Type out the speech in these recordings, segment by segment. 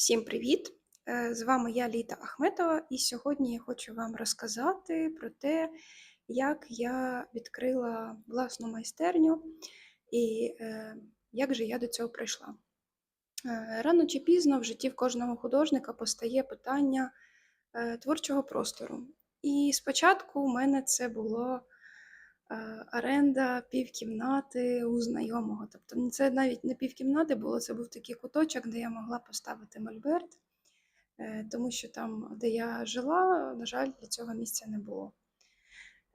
Всім привіт! Е, З вами я Літа Ахметова, і сьогодні я хочу вам розказати про те, як я відкрила власну майстерню і е, як же я до цього прийшла. Е, Рано чи пізно в житті в кожного художника постає питання творчого простору. І спочатку у мене це було оренда півкімнати у знайомого. Тобто це навіть не півкімнати було, це був такий куточок, де я могла поставити мольберт, е, тому що там, де я жила, на жаль, для цього місця не було.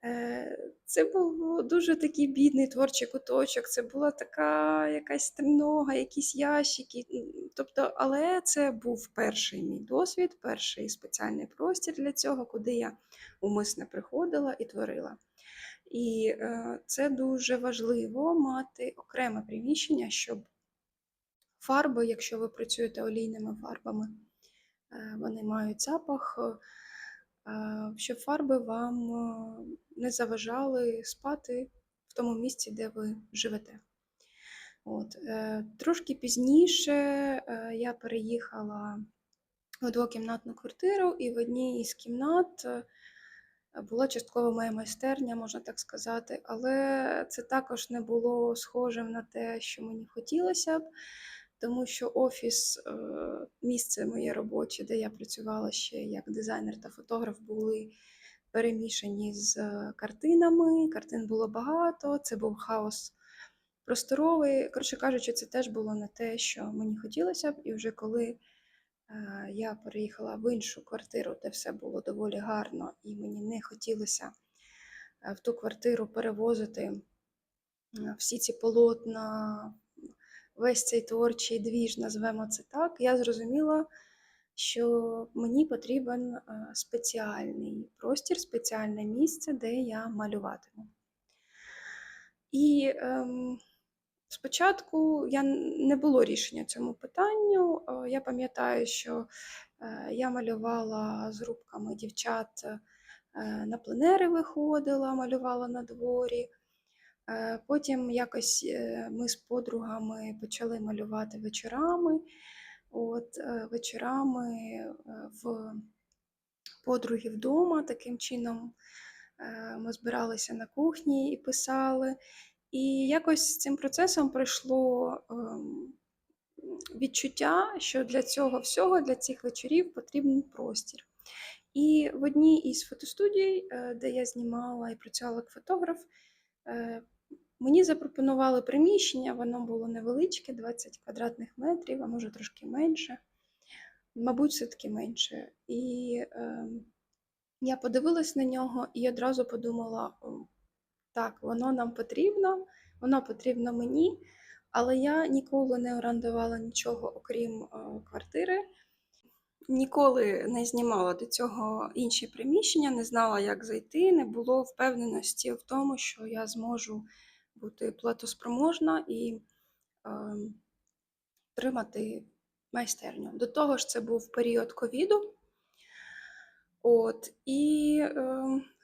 Е, Це був дуже такий бідний творчий куточок, це була така якась тринога, якісь ящики. Тобто, але це був перший мій досвід, перший спеціальний простір для цього, куди я умисне приходила і творила. І е, це дуже важливо мати окреме приміщення, щоб фарби, якщо ви працюєте олійними фарбами, е, вони мають запах, е, щоб фарби вам не заважали спати в тому місці, де ви живете. От. Трошки пізніше я переїхала у двокімнатну квартиру, і в одній із кімнат була частково моя майстерня, можна так сказати, але це також не було схожим на те, що мені хотілося б, тому що офіс, е, місце моє робоче, де я працювала ще як дизайнер та фотограф, були перемішані з е, картинами. Картин було багато, це був хаос просторовий. Коротше кажучи, це теж було не те, що мені хотілося б. І вже коли я переїхала в іншу квартиру, де все було доволі гарно, і мені не хотілося е, в ту квартиру перевозити е, всі ці полотна, весь цей творчий двіж, назвемо це так, я зрозуміла, що мені потрібен е, спеціальний простір, спеціальне місце, де я малюватиму. І ем, спочатку я не було рішення цьому питанню. Е, Я пам'ятаю, що е, я малювала з групками дівчат е, на пленери виходила, малювала на дворі. Потім якось ми з подругами почали малювати вечорами. От вечорами в подруги вдома. Таким чином ми збиралися на кухні і писали. І якось з цим процесом прийшло ем, відчуття, що для цього всього, для цих вечорів потрібен простір. І в одній із фотостудій, е, де я знімала і працювала як фотограф, е, мені запропонували приміщення, воно було невеличке, 20 квадратних метрів, а може трошки менше. Мабуть, все-таки менше. І е, я подивилась на нього і одразу подумала: «О, так, воно нам потрібно, воно потрібно мені, але я ніколи не орендувала нічого, окрім е, квартири. Ніколи не знімала до цього інші приміщення, не знала, як зайти, не було впевненості в тому, що я зможу бути платоспроможна і е, тримати майстерню. До того ж, це був період ковіду. От, і е,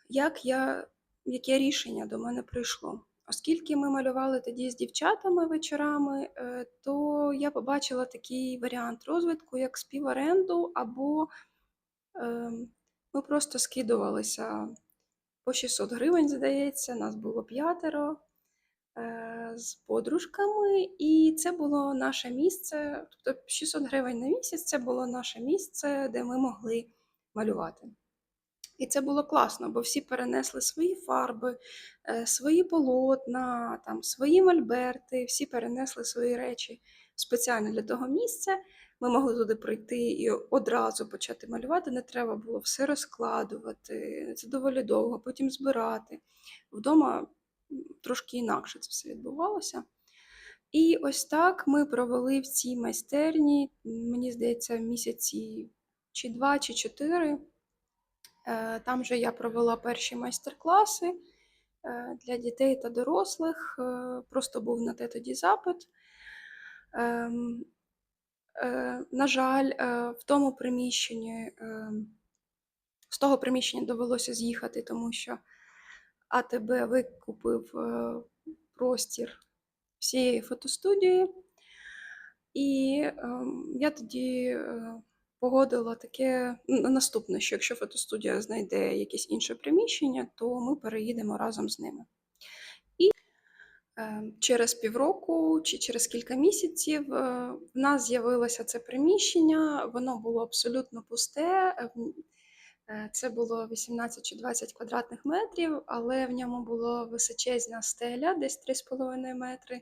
як я, яке рішення до мене прийшло? Оскільки ми малювали тоді з дівчатами вечорами, е, то я побачила такий варіант розвитку, як співоренду, або е, ми просто скидувалися по 600 гривень, здається, нас було п'ятеро е, з подружками, і це було наше місце. Тобто 600 гривень на місяць це було наше місце, де ми могли малювати. І це було класно, бо всі перенесли свої фарби, е, свої полотна, там, свої мольберти, всі перенесли свої речі спеціально для того місця. Ми могли туди прийти і одразу почати малювати. Не треба було все розкладувати, це доволі довго, потім збирати. Вдома трошки інакше це все відбувалося. І ось так ми провели в цій майстерні, мені здається, місяці чи два, чи чотири. Е, Там же я провела перші майстер-класи е, для дітей та дорослих. Е, Просто був на те тоді запит. Ем, На жаль, в тому приміщенні, з того приміщення довелося з'їхати, тому що АТБ викупив простір всієї фотостудії. І ем, я тоді погодила таке наступне, що якщо фотостудія знайде якесь інше приміщення, то ми переїдемо разом з ними. І е, через півроку чи через кілька місяців е, в нас з'явилося це приміщення, воно було абсолютно пусте. е, Це було 18 чи 20 квадратних метрів, але в ньому була височезна стеля, десь 3,5 метри.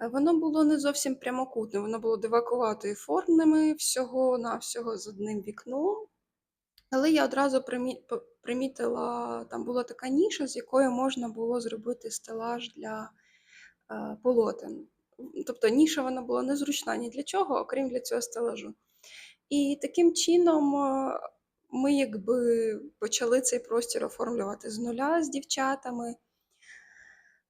Е, Воно було не зовсім прямокутне, воно було дивакуватої форми, всього-навсього з одним вікном. Але я одразу примітила, там була така ніша, з якої можна було зробити стелаж для е, полотен. Тобто ніша вона була незручна ні для чого, окрім для цього стелажу. І таким чином е, ми якби почали цей простір оформлювати з нуля з дівчатами.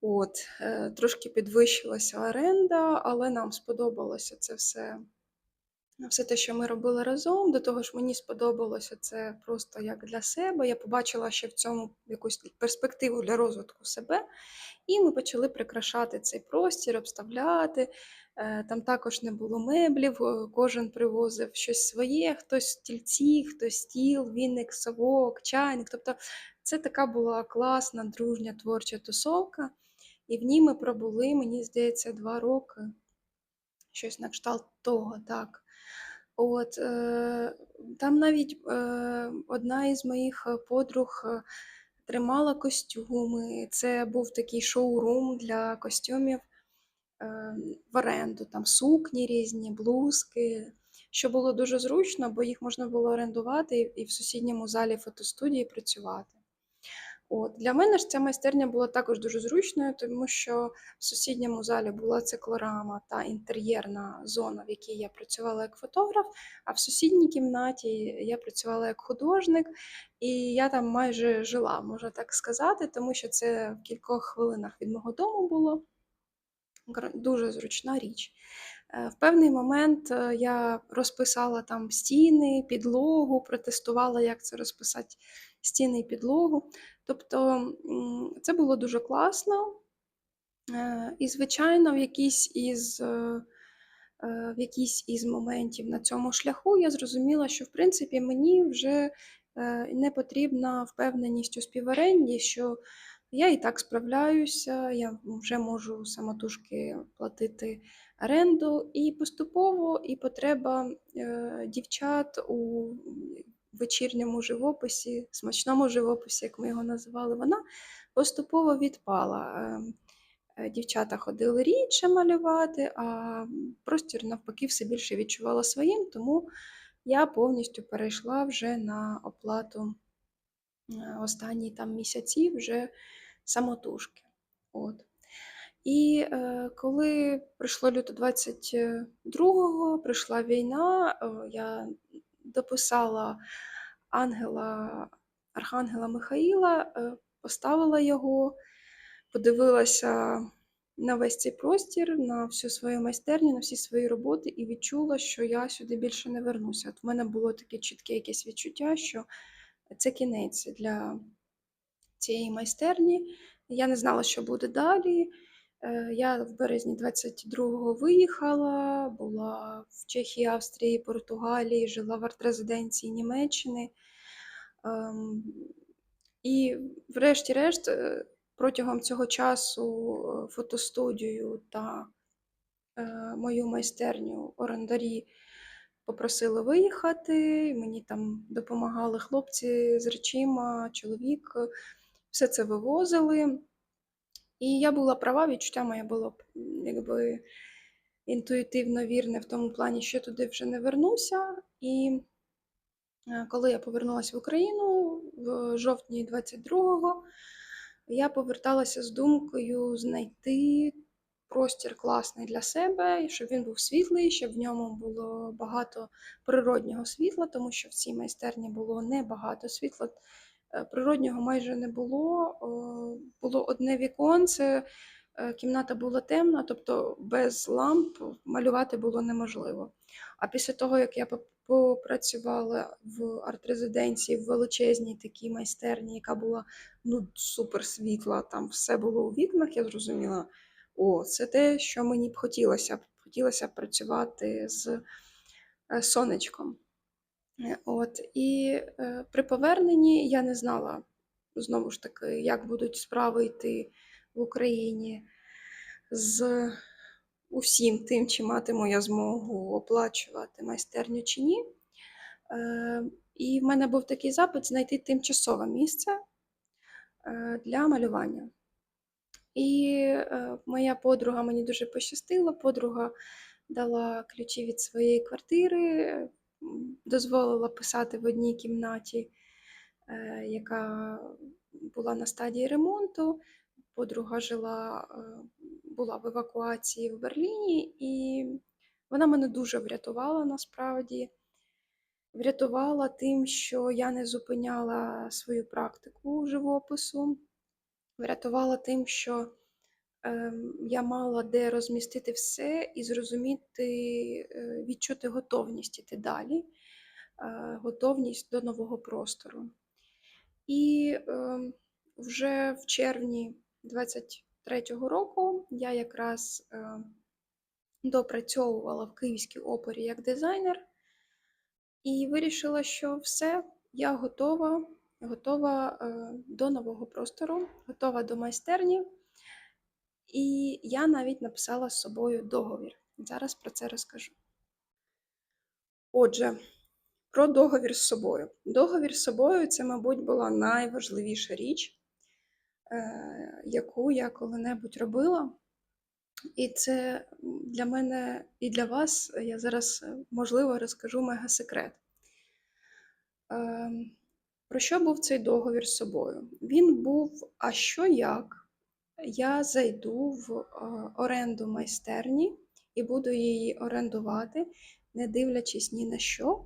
От, е, трошки підвищилася оренда, але нам сподобалося це все, все те, що ми робили разом. До того ж, мені сподобалося це просто як для себе. Я побачила ще в цьому якусь перспективу для розвитку себе. І ми почали прикрашати цей простір, обставляти. Е, Там також не було меблів, е, кожен привозив щось своє, хтось стільці, хтось стіл, віник, совок, чайник. Тобто це така була класна, дружня творча тусовка. І в ній ми пробули, мені здається, два роки. Щось на кшталт того, так. От, е, там навіть е, одна із моїх подруг е, тримала костюми. Це був такий шоурум для костюмів е, в оренду, там сукні різні, блузки, що було дуже зручно, бо їх можна було орендувати і в сусідньому залі фотостудії працювати. От. Для мене ж ця майстерня була також дуже зручною, тому що в сусідньому залі була циклорама та інтер'єрна зона, в якій я працювала як фотограф, а в сусідній кімнаті я працювала як художник, і я там майже жила, можна так сказати, тому що це в кількох хвилинах від мого дому було. Дуже зручна річ. Е, В певний момент е, я розписала там стіни, підлогу, протестувала, як це розписати стіни і підлогу. Тобто це було дуже класно. Е, І, звичайно, в якийсь із, е, е, в якийсь із моментів на цьому шляху я зрозуміла, що в принципі мені вже не потрібна впевненість у співоренді, що я і так справляюся, я вже можу самотужки платити оренду, і поступово і потреба дівчат у вечірньому живописі, смачному живописі, як ми його називали, вона поступово відпала. Ем, е, Дівчата ходили рідше малювати, а простір навпаки все більше відчувала своїм, тому я повністю перейшла вже на оплату е, останні там місяці вже самотужки. От. І е, коли прийшло люто 22-го, прийшла війна, е, я дописала ангела, Архангела Михаїла, е, поставила його, подивилася на весь цей простір, на всю свою майстерню, на всі свої роботи, і відчула, що я сюди більше не вернуся. От в мене було таке чітке якесь відчуття, що це кінець для цієї майстерні. Я не знала, що буде далі. Е, Я в березні 22-го виїхала, була в Чехії, Австрії, Португалії, жила в арт-резиденції Німеччини. Ем, І, врешті-решт, е, протягом цього часу е, фотостудію та мою майстерню орендарі попросили виїхати. Мені там допомагали хлопці з речима, чоловік. Все це вивозили. І я була права, відчуття моє було якби інтуїтивно вірне в тому плані, що туди вже не вернуся. І е, коли я повернулася в Україну в жовтні 22-го, я поверталася з думкою знайти простір класний для себе, щоб він був світлий, щоб в ньому було багато природнього світла, тому що в цій майстерні було небагато світла. Е, Природнього майже не було. Було одне віконце, е, кімната була темна, тобто без ламп малювати було неможливо. А після того, як я попрацювала в арт-резиденції в величезній такій майстерні, яка була ну, супер світла, там все було у вікнах, я зрозуміла, о, це те, що мені б хотілося б хотілося працювати з е, сонечком. От, і е, при поверненні я не знала знову ж таки, як будуть справи йти в Україні з усім тим, чи матиму я змогу оплачувати майстерню чи ні. Е, І в мене був такий запит знайти тимчасове місце е, для малювання. І е, моя подруга мені дуже пощастила. Подруга дала ключі від своєї квартири, дозволила писати в одній кімнаті, е, яка була на стадії ремонту. Подруга жила, е, була в евакуації в Берліні, і вона мене дуже врятувала насправді. Врятувала тим, що я не зупиняла свою практику живопису, врятувала тим, що я мала де розмістити все і зрозуміти, е, відчути готовність іти далі, е, готовність до нового простору. І ем, вже в червні 23-го року я якраз е, допрацьовувала в Київській опері як дизайнер і вирішила, що все, я готова, готова е, до нового простору, готова до майстерні. І я навіть написала з собою договір. Зараз про це розкажу. Отже, про договір з собою. Договір з собою це, мабуть, була найважливіша річ, е, яку я коли-небудь робила. І це для мене і для вас я зараз, е, можливо, розкажу мега-секрет. Ем, Про що був цей договір з собою? Він був, а що як? Я зайду в е, оренду майстерні і буду її орендувати, не дивлячись ні на що,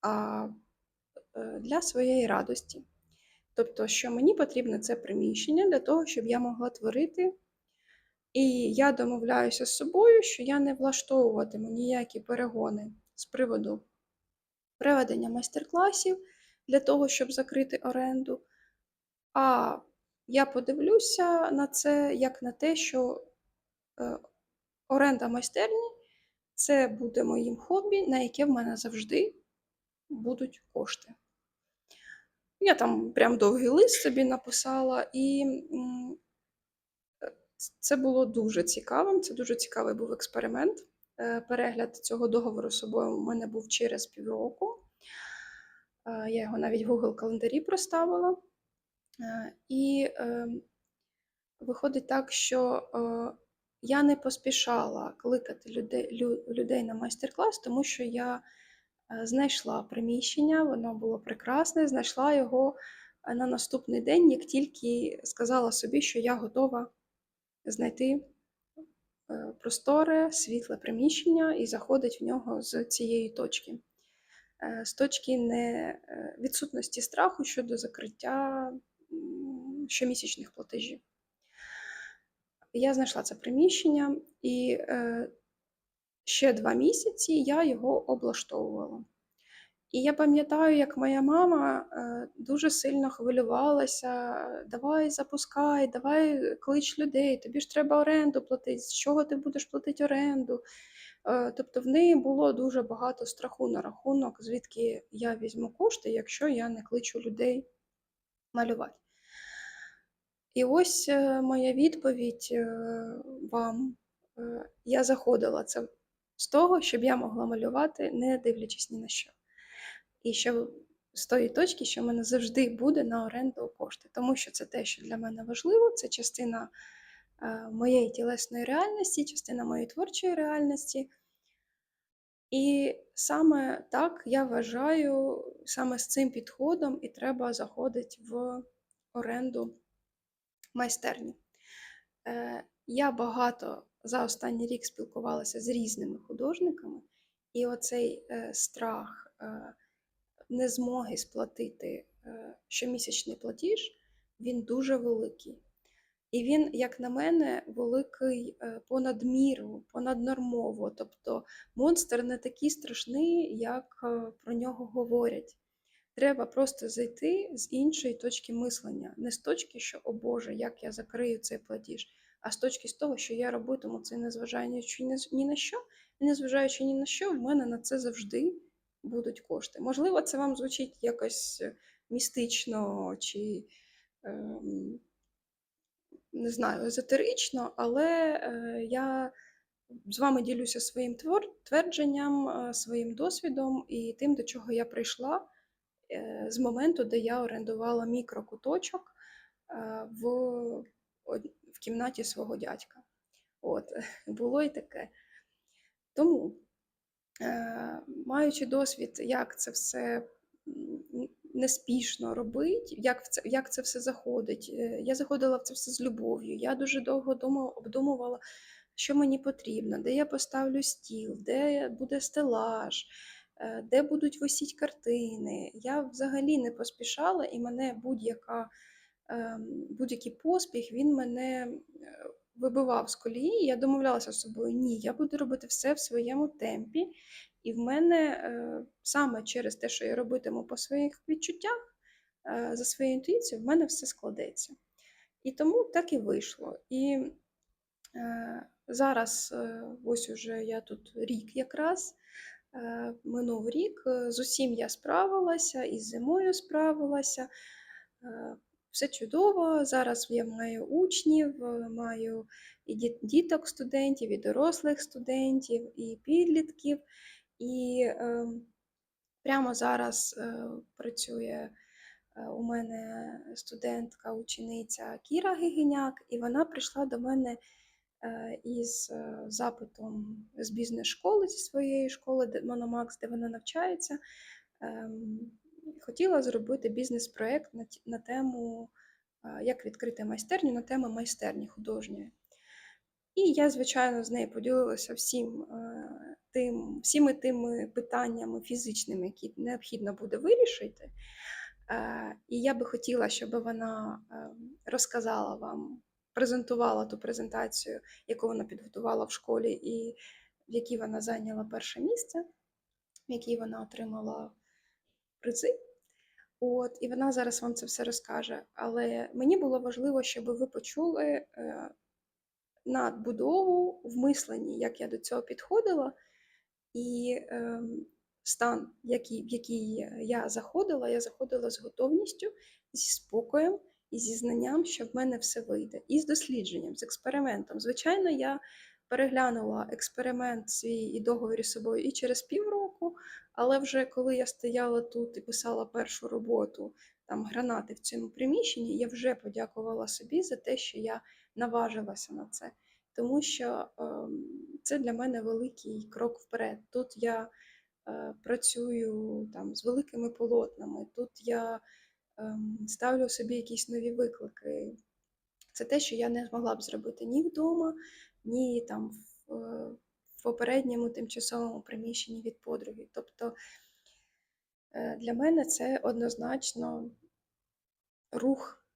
а е, для своєї радості. Тобто, що мені потрібно це приміщення для того, щоб я могла творити. І я домовляюся з собою, що я не влаштовуватиму ніякі перегони з приводу проведення майстер-класів для того, щоб закрити оренду. А я подивлюся на це як на те, що е, оренда майстерні це буде моїм хобі, на яке в мене завжди будуть кошти. Я там прям довгий лист собі написала, і це було дуже цікавим. Це дуже цікавий був експеримент. Е, Перегляд цього договору з собою у мене був через півроку. Е, Я його навіть в Google календарі проставила. Е, І е, виходить так, що е, я не поспішала кликати людей, на майстер-клас, тому що я е, знайшла приміщення, воно було прекрасне, знайшла його на наступний день, як тільки сказала собі, що я готова знайти просторе, світле приміщення і заходить в нього з цієї точки. З точки не відсутності страху щодо закриття щомісячних платежів. Я знайшла це приміщення, і е, ще два місяці я його облаштовувала. І я пам'ятаю, як моя мама е, дуже сильно хвилювалася: давай запускай, давай клич людей, тобі ж треба оренду платити, з чого ти будеш платити оренду? Е, Тобто в неї було дуже багато страху на рахунок, звідки я візьму кошти, якщо я не кличу людей малювати. І ось е, моя відповідь е, вам. Е, Я заходила це з того, щоб я могла малювати, не дивлячись ні на що. І що з тої точки, що в мене завжди буде на оренду кошти, тому що це те, що для мене важливо, це частина моєї тілесної реальності, частина моєї творчої реальності. І саме так я вважаю, саме з цим підходом і треба заходити в оренду майстерні. Е, Я багато за останній рік спілкувалася з різними художниками, і оцей е, страх е, незмоги сплатити щомісячний платіж, він дуже великий. І він, як на мене, великий е, понад міру, понаднормово. Тобто монстр не такий страшний, як е, про нього говорять. Треба просто зайти з іншої точки мислення, не з точки, що, о Боже, як я закрию цей платіж, а з точки з того, що я робитиму це незважаючи ні на що, і незважаючи ні на що, в мене на це завжди будуть кошти. Можливо, це вам звучить якось е, містично чи ем, не знаю, езотерично, але е, я з вами ділюся своїм твердженням, е, своїм досвідом і тим, до чого я прийшла е, з моменту, де я орендувала мікрокуточок в, в кімнаті свого дядька. От, було і таке. Тому, маючи досвід, як це все неспішно робить, як, це, як це все заходить, е, я заходила в це все з любов'ю. Я дуже довго дома обдумувала, що мені потрібно, де я поставлю стіл, де буде стелаж, е, де будуть висіти картини. Я взагалі не поспішала, і мене будь-яка, ем, будь-який поспіх він мене е, вибивав з колії. Я домовлялася з собою, ні, я буду робити все в своєму темпі. І в мене е, саме через те, що я робитиму по своїх відчуттях, е, за своєю інтуїцією, в мене все складеться. І тому так і вийшло. І е, зараз, ось уже я тут рік якраз, минув рік, з усім я справилася, і з зимою справилася. Все чудово. Зараз я маю учнів, маю і діток студентів, і дорослих студентів, і підлітків. І е, прямо зараз е, працює е, у мене студентка, учениця Кіра Гигиняк, і вона прийшла до мене е, із е, запитом з бізнес-школи, зі своєї школи Мономакс, де вона навчається. Ем, Хотіла зробити бізнес-проєкт на, на тему, як відкрити майстерню, на тему майстерні художньої. І я, звичайно, з нею поділилася всім, тим, всіми тими питаннями фізичними, які необхідно буде вирішити. Е, І я би хотіла, щоб вона е, розказала вам, презентувала ту презентацію, яку вона підготувала в школі, і в якій вона зайняла перше місце, в якій вона отримала призи. От, і вона зараз вам це все розкаже. Але мені було важливо, щоб ви почули е, надбудову в мисленні, як я до цього підходила, і ем, стан, який, в який я заходила, я заходила з готовністю, зі спокоєм і зі знанням, що в мене все вийде, і з дослідженням, з експериментом. Звичайно, я переглянула експеримент свій і договір із собою і через півроку, але вже коли я стояла тут і писала першу роботу, там гранати в цьому приміщенні, я вже подякувала собі за те, що я наважилася на це. Тому що ем, це для мене великий крок вперед. Тут я е, працюю там, з великими полотнами, тут я ем, ставлю собі якісь нові виклики. Це те, що я не змогла б зробити ні вдома, ні там в, е, в попередньому тимчасовому приміщенні від подруги. Тобто е, для мене це однозначно рух,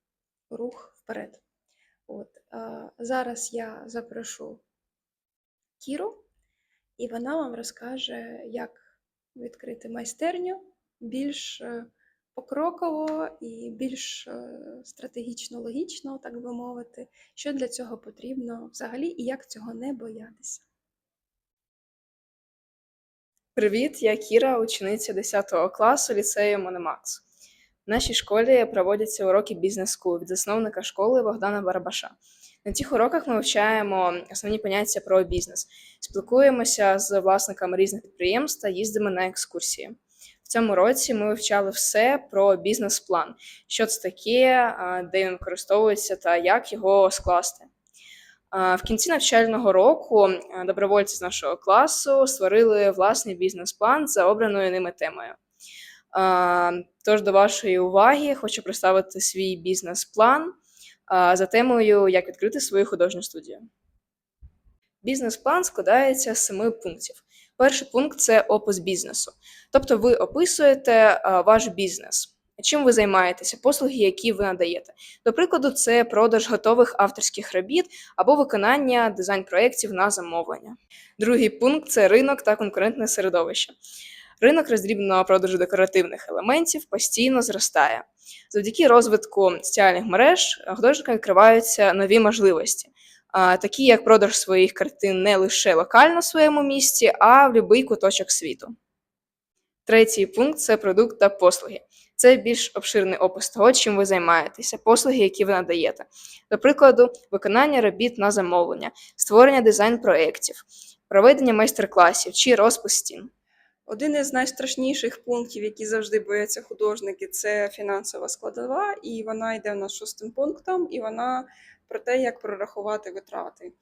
рух вперед. От, а, зараз я запрошу Кіру, і вона вам розкаже, як відкрити майстерню більш е, покроково і більш е, стратегічно логічно, так би мовити, що для цього потрібно взагалі і як цього не боятися. Привіт, я Кіра, учениця 10 класу ліцею Мономакс. В нашій школі проводяться уроки бізнес-скул від засновника школи Богдана Барабаша. На цих уроках ми вивчаємо основні поняття про бізнес, спілкуємося з власниками різних підприємств та їздимо на екскурсії. В цьому році ми вивчали все про бізнес-план, що це таке, де він використовується та як його скласти. В кінці навчального року добровольці з нашого класу створили власний бізнес-план за обраною ними темою. Тож до вашої уваги хочу представити свій бізнес-план за темою Як відкрити свою художню студію. Бізнес-план складається з семи пунктів. Перший пункт це опис бізнесу. Тобто ви описуєте ваш бізнес. Чим ви займаєтеся, послуги, які ви надаєте. До прикладу, це продаж готових авторських робіт або виконання дизайн-проєктів на замовлення. Другий пункт це ринок та конкурентне середовище. Ринок роздрібного продажу декоративних елементів постійно зростає. Завдяки розвитку соціальних мереж художникам відкриваються нові можливості. такі як продаж своїх картин не лише локально в своєму місті, а в будь-який куточок світу. Третій пункт це продукт та послуги. Це більш обширний опис того, чим ви займаєтеся, послуги, які ви надаєте. До прикладу, виконання робіт на замовлення, створення дизайн-проєктів, проведення майстер-класів чи розпис стін. Один із найстрашніших пунктів, які завжди бояться художники, це фінансова складова, і вона йде в нас шостим пунктом, і вона про те, як прорахувати витрати.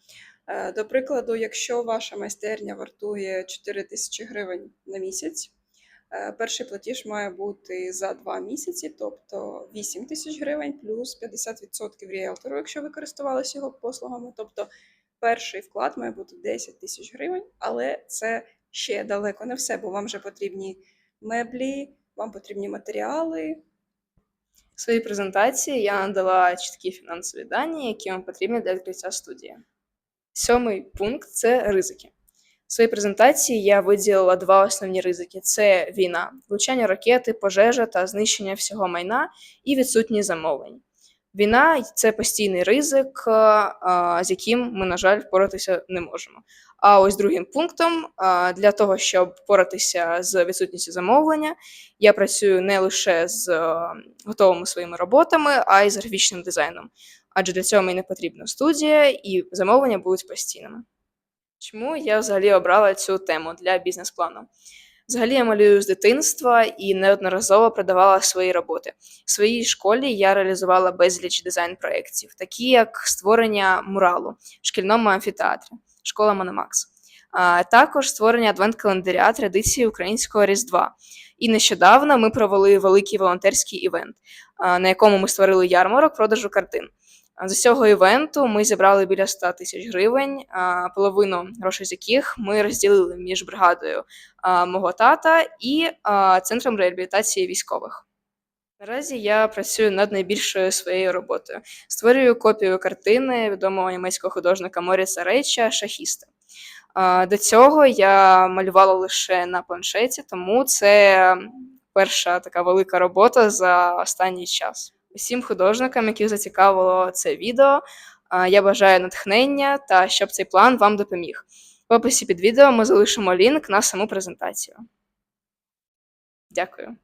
Е, До прикладу, якщо ваша майстерня вартує 4 тисячі гривень на місяць, е, перший платіж має бути за 2 місяці, тобто 8 тисяч гривень плюс 50% ріелтору, якщо ви користувалися його послугами. Тобто перший вклад має бути 10 тисяч гривень, але це ще далеко не все, бо вам вже потрібні меблі, вам потрібні матеріали. В своїй презентації я надала чіткі фінансові дані, які вам потрібні для відкриття студії. Сьомий пункт це ризики. В своїй презентації я виділила два основні ризики: це війна, влучання ракети, пожежа та знищення всього майна і відсутність замовлень. Війна це постійний ризик, з яким ми, на жаль, впоратися не можемо. А ось другим пунктом, для того, щоб впоратися з відсутністю замовлення, я працюю не лише з е, готовими своїми роботами, а й з графічним дизайном. Адже для цього мені не потрібна студія, і замовлення будуть постійними. Чому я взагалі обрала цю тему для бізнес-плану? Взагалі я малюю з дитинства і неодноразово продавала свої роботи. В своїй школі я реалізувала безліч дизайн-проєктів, такі як створення муралу в шкільному амфітеатрі, школа Мономакс, а також створення адвент-календаря традиції українського Різдва. І нещодавно ми провели великий волонтерський івент, на якому ми створили ярмарок продажу картин. З цього івенту ми зібрали біля 100 тисяч гривень, половину грошей з яких ми розділили між бригадою мого тата і центром реабілітації військових. Наразі я працюю над найбільшою своєю роботою. Створюю копію картини відомого німецького художника Моріса Рейча Шахіста. До цього я малювала лише на планшеті, тому це перша така велика робота за останній час. Усім художникам, яких зацікавило це відео, я бажаю натхнення та щоб цей план вам допоміг. В описі під відео ми залишимо лінк на саму презентацію. Дякую.